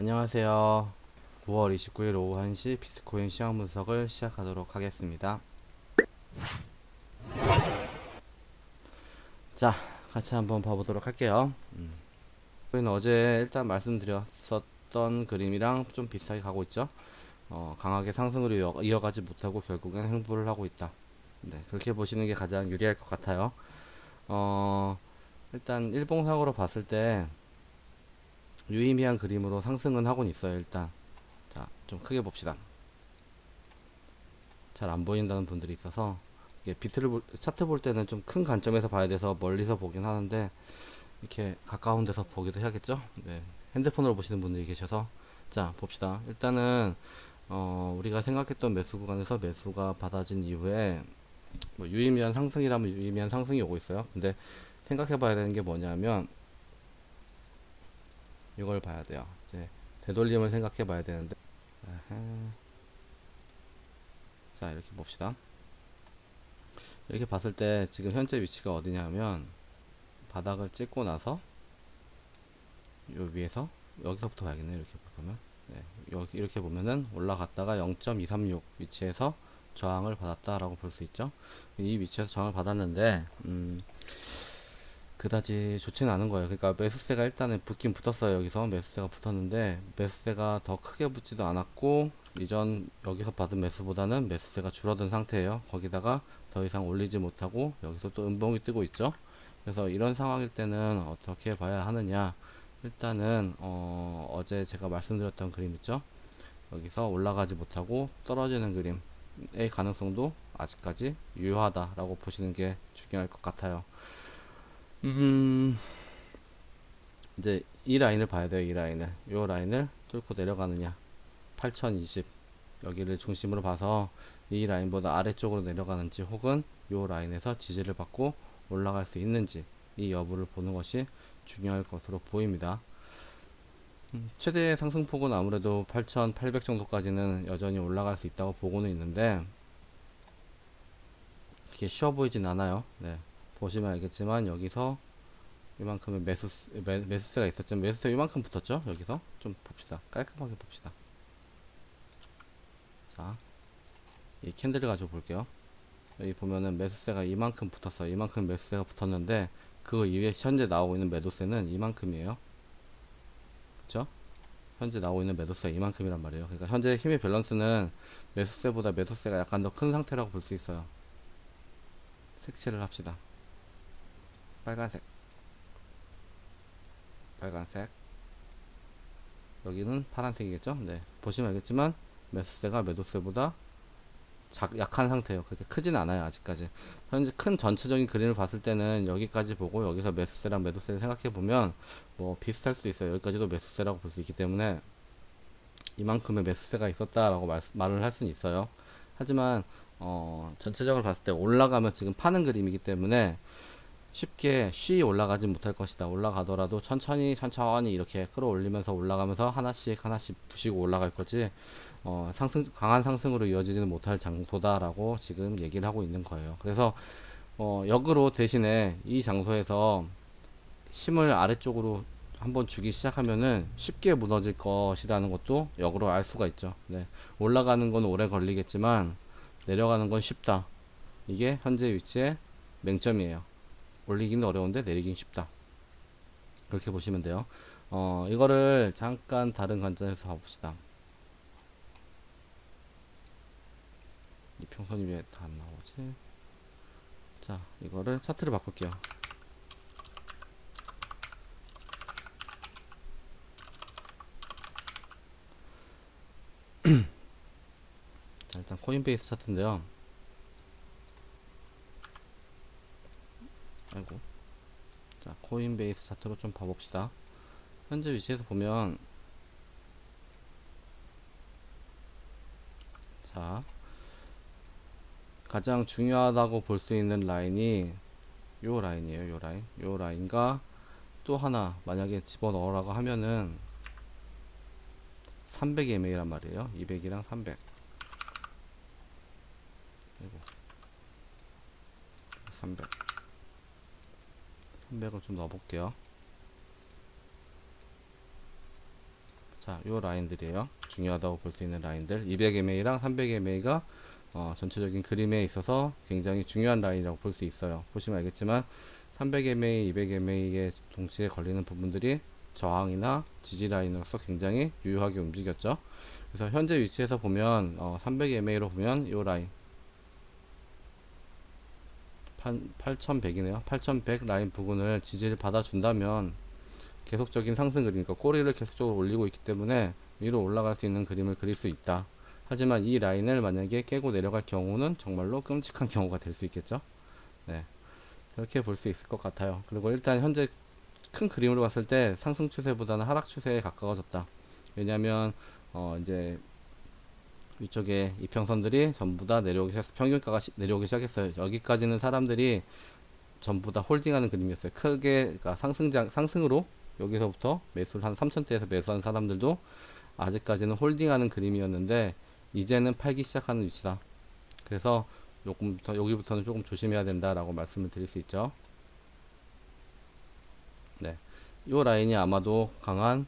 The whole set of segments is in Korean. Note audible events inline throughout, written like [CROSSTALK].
안녕하세요. 9월 29일 오후 1시 비트코인 시황 분석을 시작하도록 하겠습니다. 자, 같이 한번 봐보도록 할게요. 음. 어제 일단 말씀드렸었던 그림이랑 좀 비슷하게 가고 있죠. 어, 강하게 상승으로 이어, 이어가지 못하고 결국엔 횡보를 하고 있다. 네, 그렇게 보시는 게 가장 유리할 것 같아요. 어, 일단 일봉상으로 봤을 때 유의미한 그림으로 상승은 하고는 있어요 일단. 자 좀 크게 봅시다. 잘 안 보인다는 분들이 있어서 이게 비트를 볼, 차트 볼 때는 좀 큰 관점에서 봐야 돼서 멀리서 보긴 하는데 이렇게 가까운 데서 보기도 해야겠죠? 네 핸드폰으로 보시는 분들이 계셔서. 자 봅시다. 일단은 어 우리가 생각했던 매수 구간에서 매수가 받아진 이후에 뭐 유의미한 상승이라면 유의미한 상승이 오고 있어요. 근데 생각해 봐야 되는 게 뭐냐면 이걸 봐야 돼요. 이제 되돌림을 생각해 봐야 되는데. 아하. 자, 이렇게 봅시다. 이렇게 봤을 때 지금 현재 위치가 어디냐면 바닥을 찍고 나서 요 위에서 여기서부터 봐야겠네. 이렇게 보면. 네, 여기 이렇게 보면은 올라갔다가 0.236 위치에서 저항을 받았다라고 볼 수 있죠. 이 위치에서 저항을 받았는데 음 그다지 좋지는 않은 거예요. 그러니까 매수세가 일단은 붙긴 붙었어요. 여기서 매수세가 붙었는데 매수세가 더 크게 붙지도 않았고 이전 여기서 받은 매수보다는 매수세가 줄어든 상태예요. 거기다가 더 이상 올리지 못하고 여기서 또 음봉이 뜨고 있죠. 그래서 이런 상황일 때는 어떻게 봐야 하느냐? 일단은 어 어제 제가 말씀드렸던 그림 있죠. 여기서 올라가지 못하고 떨어지는 그림의 가능성도 아직까지 유효하다라고 보시는 게 중요할 것 같아요. 음, 이제 이 라인을 봐야 돼요. 이 라인을. 요 라인을 뚫고 내려가느냐. 8020 여기를 중심으로 봐서 이 라인보다 아래쪽으로 내려가는지 혹은 요 라인에서 지지를 받고 올라갈 수 있는지 이 여부를 보는 것이 중요할 것으로 보입니다. 음, 최대 상승폭은 아무래도 8,800 정도까지는 여전히 올라갈 수 있다고 보고는 있는데 이게 쉬워 보이진 않아요. 네. 보시면 알겠지만 여기서 이만큼의 매수 매, 매수세가 있었죠. 매수세 이만큼 붙었죠. 여기서 좀 봅시다. 깔끔하게 봅시다. 자, 이 캔들을 가지고 볼게요. 여기 보면은 매수세가 이만큼 붙었어요. 이만큼 매수세가 붙었는데 그 이후에 현재 나오고 있는 매도세는 이만큼이에요. 그쵸? 현재 나오고 있는 매도세가 이만큼이란 말이에요. 그러니까 현재 힘의 밸런스는 매수세보다 매도세가 약간 더 큰 상태라고 볼 수 있어요. 색칠을 합시다. 빨간색. 빨간색. 여기는 파란색이겠죠? 네. 보시면 알겠지만 매수세가 매도세보다 작, 약한 상태예요. 그렇게 크진 않아요 아직까지. 현재 큰 전체적인 그림을 봤을 때는 여기까지 보고 여기서 매수세랑 매도세를 생각해 보면 뭐 비슷할 수도 있어요. 여기까지도 매수세라고 볼 수 있기 때문에 이만큼의 매수세가 있었다라고 말, 말을 할 수는 있어요. 하지만 어, 전체적으로 봤을 때 올라가면 지금 파는 그림이기 때문에 쉽게 쉬 올라가지 못할 것이다. 올라가더라도 천천히 천천히 이렇게 끌어올리면서 올라가면서 하나씩 하나씩 부시고 올라갈 거지 어, 상승 강한 상승으로 이어지지는 못할 장소다라고 지금 얘기를 하고 있는 거예요. 그래서 어, 역으로 대신에 이 장소에서 힘을 아래쪽으로 한번 주기 시작하면은 쉽게 무너질 것이라는 것도 역으로 알 수가 있죠. 네. 올라가는 건 오래 걸리겠지만 내려가는 건 쉽다. 이게 현재 위치의 맹점이에요. 올리기는 어려운데 내리긴 쉽다. 그렇게 보시면 돼요. 어, 이거를 잠깐 다른 관점에서 봐봅시다. 이 평선이 왜 다 안 나오지? 자, 이거를 차트를 바꿀게요. [CLEARS THROAT] 자, 일단 코인베이스 차트인데요. 아이고. 자, 코인베이스 차트로 좀 봐봅시다. 현재 위치에서 보면, 자, 가장 중요하다고 볼 수 있는 라인이 요 라인이에요. 요 라인. 요 라인과 또 하나 만약에 집어넣으라고 하면은 300mA란 말이에요. 200이랑 300. 그리고 300. 300을 좀 넣어볼게요. 자, 요 라인들이에요. 중요하다고 볼 수 있는 라인들. 200MA랑 300MA가 어, 전체적인 그림에 있어서 굉장히 중요한 라인이라고 볼 수 있어요. 보시면 알겠지만 300MA, 200MA에 동시에 걸리는 부분들이 저항이나 지지 라인으로서 굉장히 유효하게 움직였죠. 그래서 현재 위치에서 보면 어, 300MA로 보면 이 라인 8100이네요. 8100 라인 부분을 지지를 받아준다면 계속적인 상승 그림이니까 꼬리를 계속적으로 올리고 있기 때문에 위로 올라갈 수 있는 그림을 그릴 수 있다. 하지만 이 라인을 만약에 깨고 내려갈 경우는 정말로 끔찍한 [LAUGHS] 경우가 될 수 있겠죠. 네. 그렇게 볼 수 있을 것 같아요. 그리고 일단 현재 큰 그림으로 봤을 때 상승 추세보다는 하락 추세에 가까워졌다. 왜냐하면 어 이제 위쪽에 이평선들이 전부 다 내려오기 시작, 평균가가 시, 내려오기 시작했어요. 여기까지는 사람들이 전부 다 홀딩하는 그림이었어요. 크게 그러니까 상승장 상승으로 여기서부터 매수를 한 3천대에서 매수한 사람들도 아직까지는 홀딩하는 그림이었는데 이제는 팔기 시작하는 위치다. 그래서 요금부터 여기부터는 조금 조심해야 된다라고 말씀을 드릴 수 있죠. 네, 요 라인이 아마도 강한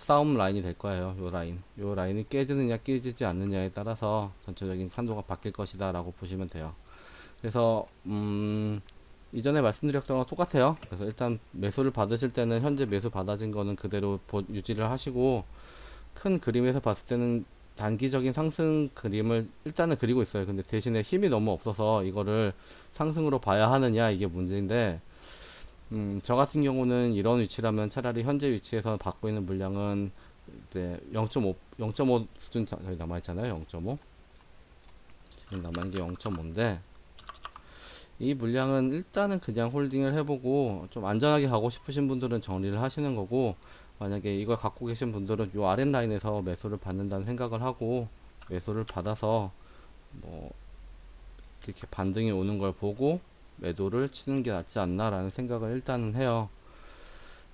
싸움 라인이 될 거예요. 요 라인, 요 라인이 깨지느냐 깨지지 않느냐에 따라서 전체적인 판도가 바뀔 것이다 라고 보시면 돼요. 그래서 음. 이전에 말씀드렸던 거 똑같아요. 그래서 일단 매수를 받으실 때는 현재 매수 받아진 거는 그대로 보, 유지를 하시고 큰 그림에서 봤을 때는 단기적인 상승 그림을 일단은 그리고 있어요. 근데 대신에 힘이 너무 없어서 이거를 상승으로 봐야 하느냐 이게 문제인데 음, 저 같은 경우는 이런 위치라면 차라리 현재 위치에서 받고 있는 물량은 이제 0.5 0.5 수준 자- 저기 남아 있잖아요. 0.5 지금 있는 게 0.5인데 이 물량은 일단은 그냥 홀딩을 해보고 좀 안전하게 가고 싶으신 분들은 정리를 하시는 거고 만약에 이걸 갖고 계신 분들은 요 아랫 라인에서 매수를 받는다는 생각을 하고 매수를 받아서 뭐 이렇게 반등이 오는 걸 보고 매도를 치는 게 낫지 않나라는 생각을 일단은 해요.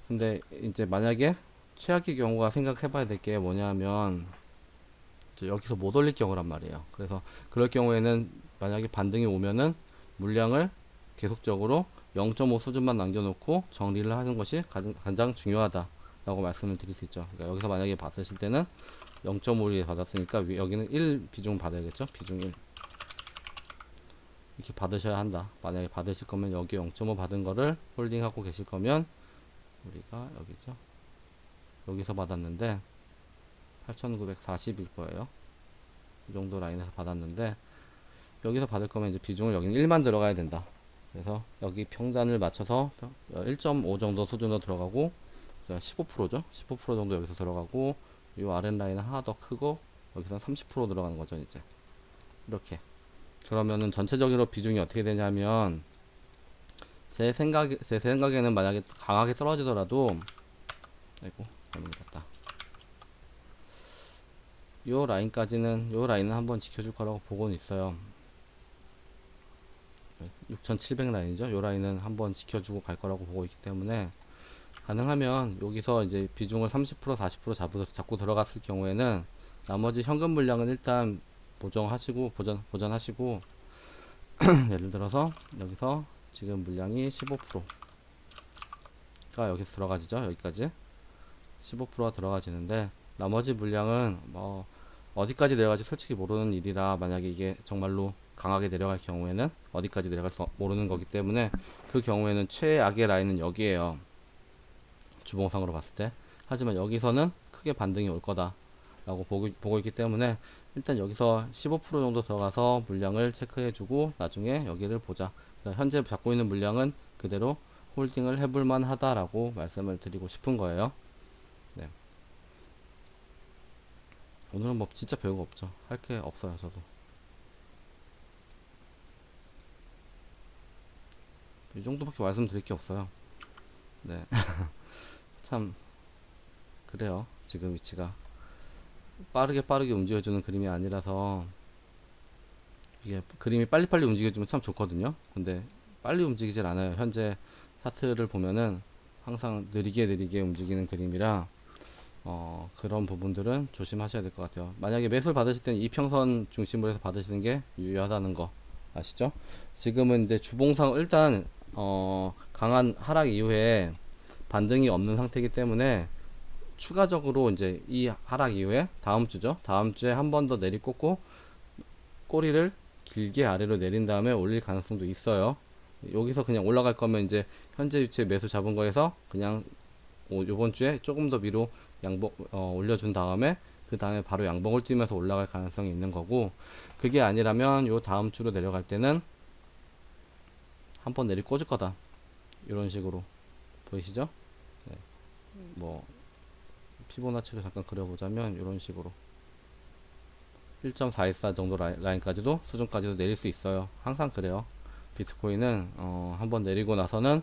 근데 이제 만약에 최악의 경우가 생각해 봐야 될 게 뭐냐면 여기서 못 올릴 경우란 말이에요. 그래서 그럴 경우에는 만약에 반등이 오면은 물량을 계속적으로 0.5 수준만 남겨놓고 정리를 하는 것이 가장, 가장 중요하다라고 말씀을 드릴 수 있죠. 그러니까 여기서 만약에 받으실 때는 0.5를 받았으니까 위- 여기는 1 비중 받아야겠죠. 비중 1 이렇게 받으셔야 한다. 만약에 받으실 거면 여기 0.5 받은 거를 홀딩하고 계실 거면 우리가 여기죠. 여기서 받았는데 8,940일 거예요. 이 정도 라인에서 받았는데 여기서 받을 거면 이제 비중을 여기는 1만 들어가야 된다. 그래서 여기 평단을 맞춰서 1.5 정도 수준으로 들어가고 15%죠. 15% 정도 여기서 들어가고 이 아랫 라인은 하나 더 크고 여기서 30% 들어가는 거죠, 이제. 이렇게. 그러면은 전체적으로 비중이 어떻게 되냐면 제 생각 제 생각에는 만약에 강하게 떨어지더라도 아이고 잘못 봤다. 요 라인까지는 요 라인은 한번 지켜줄 거라고 보고는 있어요. 6700 라인이죠. 요 라인은 한번 지켜주고 갈 거라고 보고 있기 때문에 가능하면 여기서 이제 비중을 30% 40% 잡고, 잡고 들어갔을 경우에는 나머지 현금 물량은 일단 보정하시고 보전 보전하시고 [CLEARS THROAT] 예를 들어서 여기서 지금 물량이 15%가 여기서 들어가지죠. 여기까지 15%가 들어가지는데 나머지 물량은 뭐 어디까지 내려갈지 솔직히 모르는 일이라 만약에 이게 정말로 강하게 내려갈 경우에는 어디까지 내려갈 수 모르는 거기 때문에 그 경우에는 최악의 라인은 여기에요. 주봉상으로 봤을 때. 하지만 여기서는 크게 반등이 올 거다 라고 보고, 보고 있기 때문에 일단 여기서 15% 정도 들어가서 물량을 체크해주고 나중에 여기를 보자. 현재 잡고 있는 물량은 그대로 홀딩을 해볼 만 하다라고 말씀을 드리고 싶은 거예요. 네. 오늘은 뭐 진짜 별거 없죠. 할 게 없어요, 저도. 이 정도밖에 말씀드릴 게 없어요. 네. [LAUGHS] 참, 그래요. 지금 위치가. 빠르게 빠르게 움직여주는 그림이 아니라서, 이게 그림이 빨리빨리 움직여주면 참 좋거든요. 근데 빨리 움직이질 않아요. 현재 차트를 보면은 항상 느리게 느리게 움직이는 그림이라, 어, 그런 부분들은 조심하셔야 될 것 같아요. 만약에 매수를 받으실 때는 이평선 중심으로 해서 받으시는 게 유효하다는 거 아시죠? 지금은 이제 주봉상 일단 어, 강한 하락 이후에 반등이 없는 상태이기 때문에 추가적으로 이제 이 하락 이후에 다음 주죠. 다음 주에 한 번 더 내리꽂고 꼬리를 길게 아래로 내린 다음에 올릴 가능성도 있어요. 여기서 그냥 올라갈 거면 이제 현재 위치에 매수 잡은 거에서 그냥 오- 요번 주에 조금 더 위로 양봉 어, 올려준 다음에 그 다음에 바로 양봉을 뛰면서 올라갈 가능성이 있는 거고 그게 아니라면 요 다음 주로 내려갈 때는 한 번 내리 꽂을 거다 이런 식으로 보이시죠? 네. 뭐 피보나치를 잠깐 그려보자면 이런 식으로 1.414 정도 라인, 라인 까지도 수준까지도 내릴 수 있어요. 항상 그래요. 비트코인은 어, 한번 내리고 나서는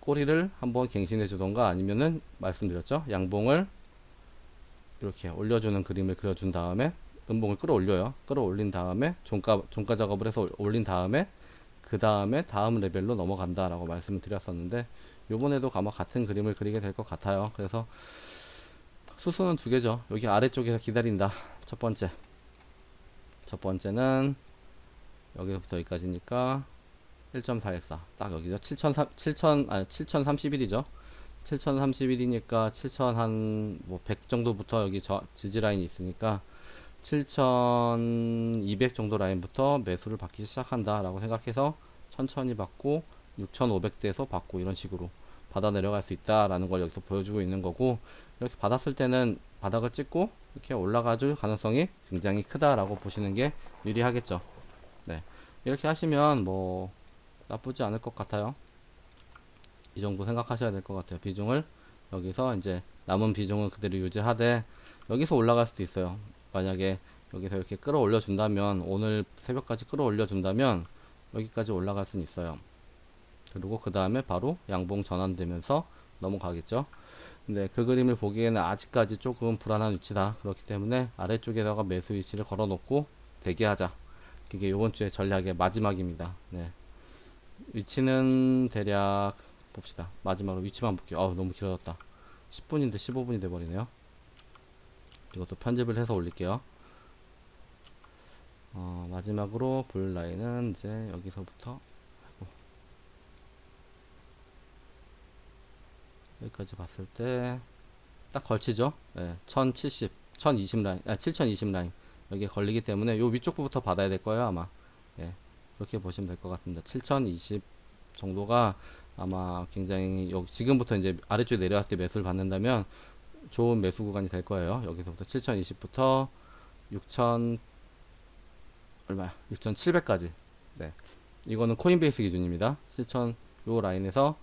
꼬리를 한번 갱신해 주던가 아니면은 말씀드렸죠. 양봉을 이렇게 올려주는 그림을 그려준 다음에 음봉을 끌어올려요. 끌어올린 다음에 종가 종가 작업을 해서 올린 다음에 그 다음에 다음 레벨로 넘어간다 라고 말씀을 드렸었는데 요번에도 아마 같은 그림을 그리게 될 것 같아요. 그래서 수수는 두 개죠. 여기 아래쪽에서 기다린다. 첫 번째. 첫 번째는 여기서부터 여기까지니까 1.414. 딱 여기죠. 7000, 7000, 아니, 7031이죠. 7031이니까 7000 한, 뭐, 100 정도부터 여기 저, 지지 라인이 있으니까 7200 정도 라인부터 매수를 받기 시작한다라고 생각해서 천천히 받고 6500대에서 받고 이런 식으로 받아 내려갈 수 있다라는 걸 여기서 보여주고 있는 거고 이렇게 받았을 때는 바닥을 찍고 이렇게 올라가줄 가능성이 굉장히 크다라고 보시는 게 유리하겠죠. 네. 이렇게 하시면 뭐 나쁘지 않을 것 같아요. 이 정도 생각하셔야 될 것 같아요. 비중을 여기서 이제 남은 비중을 그대로 유지하되 여기서 올라갈 수도 있어요. 만약에 여기서 이렇게 끌어올려 준다면 오늘 새벽까지 끌어올려 준다면 여기까지 올라갈 수는 있어요. 그리고 그 다음에 바로 양봉 전환되면서 넘어가겠죠. 근데 그 그림을 보기에는 아직까지 조금 불안한 위치다. 그렇기 때문에 아래쪽에다가 매수 위치를 걸어 놓고 대기하자. 그게 이번 주의 전략의 마지막입니다. 네. 위치는 대략 봅시다. 마지막으로 위치만 볼게요. 아우 너무 길어졌다. 10분인데 15분이 돼버리네요. 이것도 편집을 해서 올릴게요. 어, 마지막으로 볼 라인은 이제 여기서부터 아이고. 여기까지 봤을 때 딱 걸치죠. 예, 1070, 1020 라인, 아, 7020 라인 여기에 걸리기 때문에 요 위쪽 부부터 받아야 될 거예요 아마. 예, 그렇게 보시면 될 것 같습니다. 7020 정도가 아마 굉장히 여기 지금부터 이제 아래쪽에 내려왔을 때 매수를 받는다면 좋은 매수 구간이 될 거예요. 여기서부터 7020부터 6000 얼마야? 6700까지. 네. 이거는 코인베이스 기준입니다. 7000요 라인에서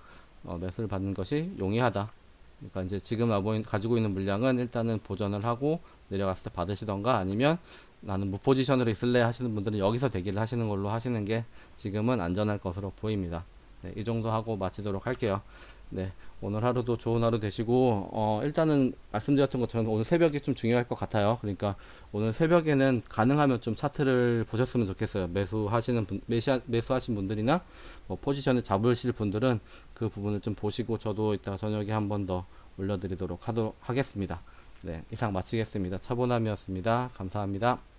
어, 매수를 받는 것이 용이하다. 그러니까 이제 지금 가지고 있는 물량은 일단은 보전을 하고 내려갔을 때 받으시던가 아니면 나는 무포지션으로 있을래 하시는 분들은 여기서 대기를 하시는 걸로 하시는 게 지금은 안전할 것으로 보입니다. 네, 이 정도 하고 마치도록 할게요. 네, 오늘 하루도 좋은 하루 되시고, 어, 일단은 말씀드렸던 것처럼 오늘 새벽이 좀 중요할 것 같아요. 그러니까 오늘 새벽에는 가능하면 좀 차트를 보셨으면 좋겠어요. 매수하시는 분, 매시, 매수하신 분들이나 뭐 포지션을 잡으실 분들은 그 부분을 좀 보시고 저도 이따 저녁에 한 번 더 올려드리도록 하도록 하겠습니다. 네, 이상 마치겠습니다. 차보남이었습니다. 감사합니다.